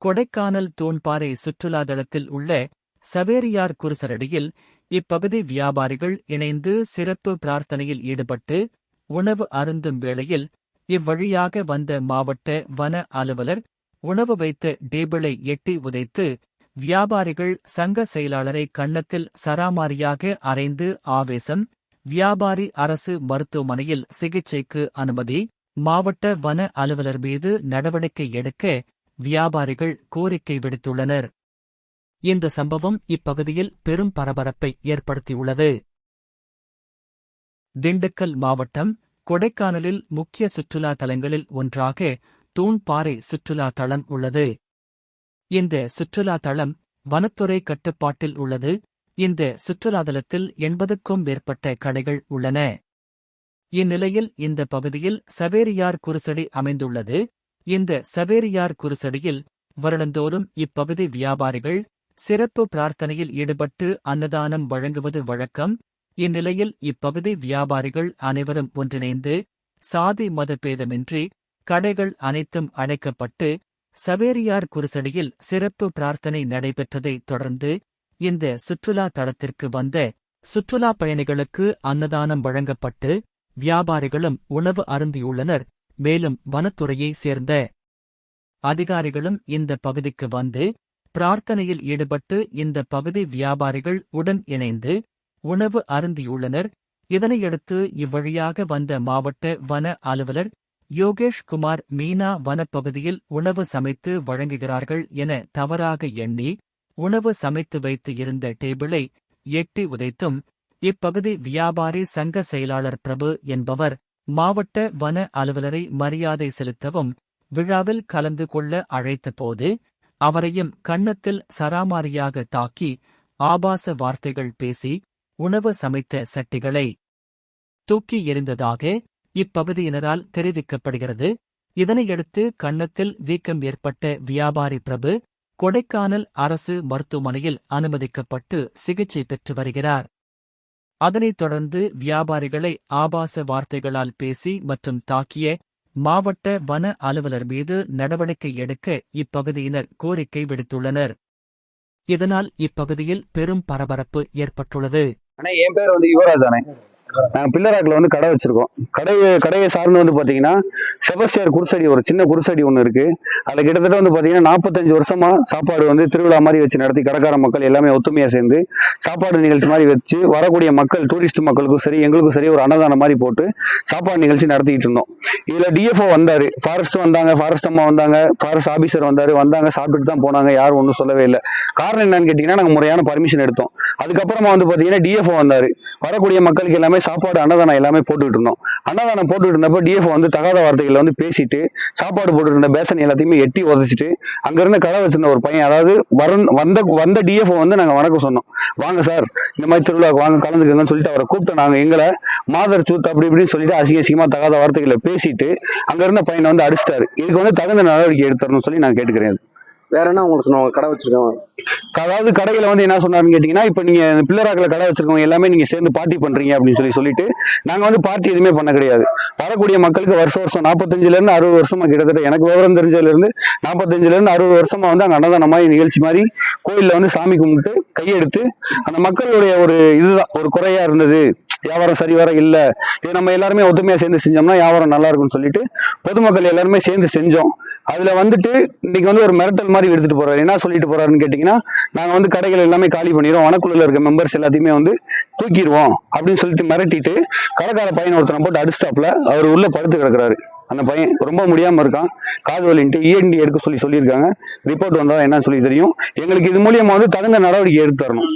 கொடைக்கானல் தூண்பாறை சுற்றுலா தளத்தில் உள்ள சவேரியார் குருசரடியில் இப்பகுதி வியாபாரிகள் இணைந்து சிறப்பு பிரார்த்தனையில் ஈடுபட்டு உணவு அருந்தும் வேளையில் இவ்வழியாக வந்த மாவட்ட வன அலுவலர் உணவு வைத்த டேபிளை எட்டி உதைத்து வியாபாரிகள் சங்க செயலாளரை கன்னத்தில் சராமாரியாக அறைந்து ஆவேசம் வியாபாரி அரசு மருத்துவமனையில் சிகிச்சைக்கு அனுமதி மாவட்ட வன அலுவலர் மீது நடவடிக்கை எடுக்க வியாபாரிகள் கோரிக்கை விடுத்துள்ளனர். இந்த சம்பவம் இப்பகுதியில் பெரும் பரபரப்பை ஏற்படுத்தியுள்ளது. திண்டுக்கல் மாவட்டம் கொடைக்கானலில் முக்கிய சுற்றுலா தலங்களில் ஒன்றாக தூண்பாறை சுற்றுலா தளம் உள்ளது. இந்த சுற்றுலா தளம் வனத்துறை கட்டுப்பாட்டில் உள்ளது. இந்த சுற்றுலாதலத்தில் எண்பதுக்கும் மேற்பட்ட கடைகள் உள்ளன. இந்நிலையில் இந்த பகுதியில் சவேரியார் குருசடி அமைந்துள்ளது. இந்த சவேரியார் குருசடியில் வருடந்தோறும் இப்பகுதி வியாபாரிகள் சிறப்பு பிரார்த்தனையில் ஈடுபட்டு அன்னதானம் வழங்குவது வழக்கம். இந்நிலையில் இப்பகுதி வியாபாரிகள் அனைவரும் ஒன்றிணைந்து சாதி மதபேதமின்றி கடைகள் அனைத்தும் அணைக்கப்பட்டு சவேரியார் குருசடியில் சிறப்பு பிரார்த்தனை நடைபெற்றதைத் தொடர்ந்து இந்த சுற்றுலா தளத்திற்கு வந்த சுற்றுலா பயணிகளுக்கு அன்னதானம் வழங்கப்பட்டு வியாபாரிகளும் உணவு அருந்தியுள்ளனர். மேலும் வனத்துறையைச் சேர்ந்த அதிகாரிகளும் இந்த பகுதிக்கு வந்து பிரார்த்தனையில் ஈடுபட்டு இந்த பகுதி வியாபாரிகள் உடன் இணைந்து உணவு அருந்தியுள்ளனர். இதனையடுத்து இவ்வழியாக வந்த மாவட்ட வன அலுவலர் யோகேஷ் குமார் மீனா வனப்பகுதியில் உணவு சமைத்து வழங்குகிறார்கள் என தவறாக எண்ணி உணவு சமைத்து வைத்து இருந்த டேபிளை எட்டி உதைத்தும் இப்பகுதி வியாபாரி சங்க செயலாளர் பிரபு என்பவர் மாவட்ட வன அலுவலரை மரியாதை செலுத்தவும் விழாவில் கலந்து கொள்ள அழைத்தபோது அவரையும் கன்னத்தில் சராமாரியாக தாக்கி ஆபாச வார்த்தைகள் பேசி உணவு சமைத்த சட்டிகளை தூக்கி எறிந்ததாக இப்பகுதியினரால் தெரிவிக்கப்படுகிறது. இதனையடுத்து கன்னத்தில் வீக்கம் ஏற்பட்ட வியாபாரி பிரபு கொடைக்கானல் அரசு மருத்துவமனையில் அனுமதிக்கப்பட்டு சிகிச்சை பெற்று வருகிறார். அதனைத் தொடர்ந்து வியாபாரிகளை ஆபாச வார்த்தைகளால் பேசி மற்றும் தாக்கிய மாவட்ட வன அலுவலர் மீது நடவடிக்கை எடுக்க இப்பகுதியினர் கோரிக்கை விடுத்துள்ளனர். இதனால் இப்பகுதியில் பெரும் பரபரப்பு ஏற்பட்டுள்ளது. என் பேர் வந்து யுவராஜ் அண்ணே நாங்கள் பில்லராக்கில் வந்து கடை வச்சிருக்கோம். கடை கடையை சார்ந்து வந்து பார்த்தீங்கன்னா செபஸ்டியார் குருசடி ஒரு சின்ன குருசடி ஒன்று இருக்கு. அதில் கிட்டத்தட்ட வந்து பார்த்தீங்கன்னா நாற்பத்தஞ்சு வருஷமா சாப்பாடு வந்து திருவிழா மாதிரி வச்சு நடத்தி கடைக்கார மக்கள் எல்லாமே ஒத்துமையாக சேர்ந்து சாப்பாடு நிகழ்ச்சி மாதிரி வச்சு வரக்கூடிய மக்கள் டூரிஸ்ட் மக்களுக்கும் சரி எங்களுக்கும் சரி ஒரு அன்னதானம் மாதிரி போட்டு சாப்பாடு நிகழ்ச்சி நடத்திக்கிட்டு இருந்தோம். இதில் டிஎஃப்ஓ வந்தார். ஃபாரஸ்ட் வந்தாங்க ஃபாரஸ்ட் அம்மா வந்தாங்க ஃபாரஸ்ட் ஆஃபீஸர் வந்தார். வந்தாங்க சாப்பிட்டுட்டு தான் போனாங்க யாரும் ஒன்றும் சொல்லவே இல்லை. காரணம் என்னன்னு கேட்டிங்கன்னா நாங்கள் முறையான பர்மிஷன் எடுத்தோம். அதுக்கப்புறமா வந்து பார்த்தீங்கன்னா டிஎஃப்ஓ வந்தார். வரக்கூடிய மக்களுக்கு எல்லாமே சாப்பாடு அன்னதானம் எல்லாமே போட்டுக்கிட்டு இருந்தோம். அன்னதானம் போட்டுக்கிட்டு இருந்தப்போ டிஎஃப் வந்து தகாத வார்த்தைகளை வந்து பேசிட்டு சாப்பாடு போட்டுட்டு இருந்த பேசன் எல்லாத்தையுமே எட்டி உதச்சிட்டு அங்கிருந்து கடை வச்சிருந்த ஒரு பையன் அதாவது வரன் வந்த வந்த டிஎஃப் வந்து நாங்கள் வணக்கம் சொன்னோம். வாங்க சார் இந்த மாதிரி திருவிழாவுக்கு வாங்க கலந்துக்கங்கன்னு சொல்லிட்டு அவரை கூப்பிட்டு நாங்கள் எங்களை மாதர் சூத் அப்படி இப்படின்னு சொல்லிட்டு அசிங்க அசிங்கமாக தகாத வார்த்தைகளை பேசிட்டு அங்கிருந்த பையனை வந்து அடிச்சிட்டாரு. இதுக்கு வந்து தகுந்த நடவடிக்கை எடுத்துறணும்னு சொல்லி நான் கேட்டுக்கிறேன். வேற என்ன உங்களுக்கு சொன்னாங்க கடை வச்சிருக்கோம் அதாவது கடையில வந்து என்ன சொன்னாருன்னு கேட்டீங்கன்னா இப்போ நீங்க பிள்ளராக்கில் கடை வச்சிருக்கவங்க எல்லாமே நீங்க சேர்ந்து பார்ட்டி பண்றீங்க அப்படின்னு சொல்லி சொல்லிட்டு நாங்க வந்து பார்ட்டி எதுவுமே பண்ண கிடையாது. வரக்கூடிய மக்களுக்கு வருஷம் வருஷம் நாற்பத்தஞ்சுல இருந்து அறுபது வருஷமா கிட்டத்தட்ட எனக்கு விவரம் தெரிஞ்சதுல இருந்து நாற்பத்தஞ்சுல இருந்து அறுபது வருஷமா வந்து அங்க அன்னதான மாதிரி நிகழ்ச்சி மாதிரி கோயில்ல வந்து சாமி கும்பிட்டு கையெடுத்து அந்த மக்களுடைய ஒரு இதுதான் ஒரு குறையா இருந்தது. வியாபாரம் சரி வர இல்ல. இது நம்ம எல்லாருமே ஒத்துமையா சேர்ந்து செஞ்சோம்னா வியாபாரம் நல்லா இருக்கும்னு சொல்லிட்டு பொதுமக்கள் எல்லாருமே சேர்ந்து செஞ்சோம். அதுல வந்துட்டு இன்னைக்கு வந்து ஒரு மிரட்டல் மாதிரி எடுத்துட்டு போறாரு. என்ன சொல்லிட்டு போறாருன்னு கேட்டீங்கன்னா நாங்க வந்து கடைகள் எல்லாமே காலி பண்ணிடுவோம் வனக்குழுல இருக்க மெம்பர்ஸ் எல்லாத்தையுமே வந்து தூக்கிடுவோம் அப்படின்னு சொல்லிட்டு மிரட்டிட்டு கடைக்கார பையன் ஒருத்தனை போட்டு அடிச்சிட்டாப்ல அவர் உள்ள படுத்து கிடக்குறாரு. அந்த பையன் ரொம்ப முடியாம இருக்கான். காது வலின்ட்டு இஎன்டி எடுக்க சொல்லி சொல்லியிருக்காங்க. ரிப்போர்ட் வந்தா என்னன்னு சொல்லி தெரியும்? எங்களுக்கு இது மூலியமா வந்து தகுந்த நடவடிக்கை எடுத்து தரணும்.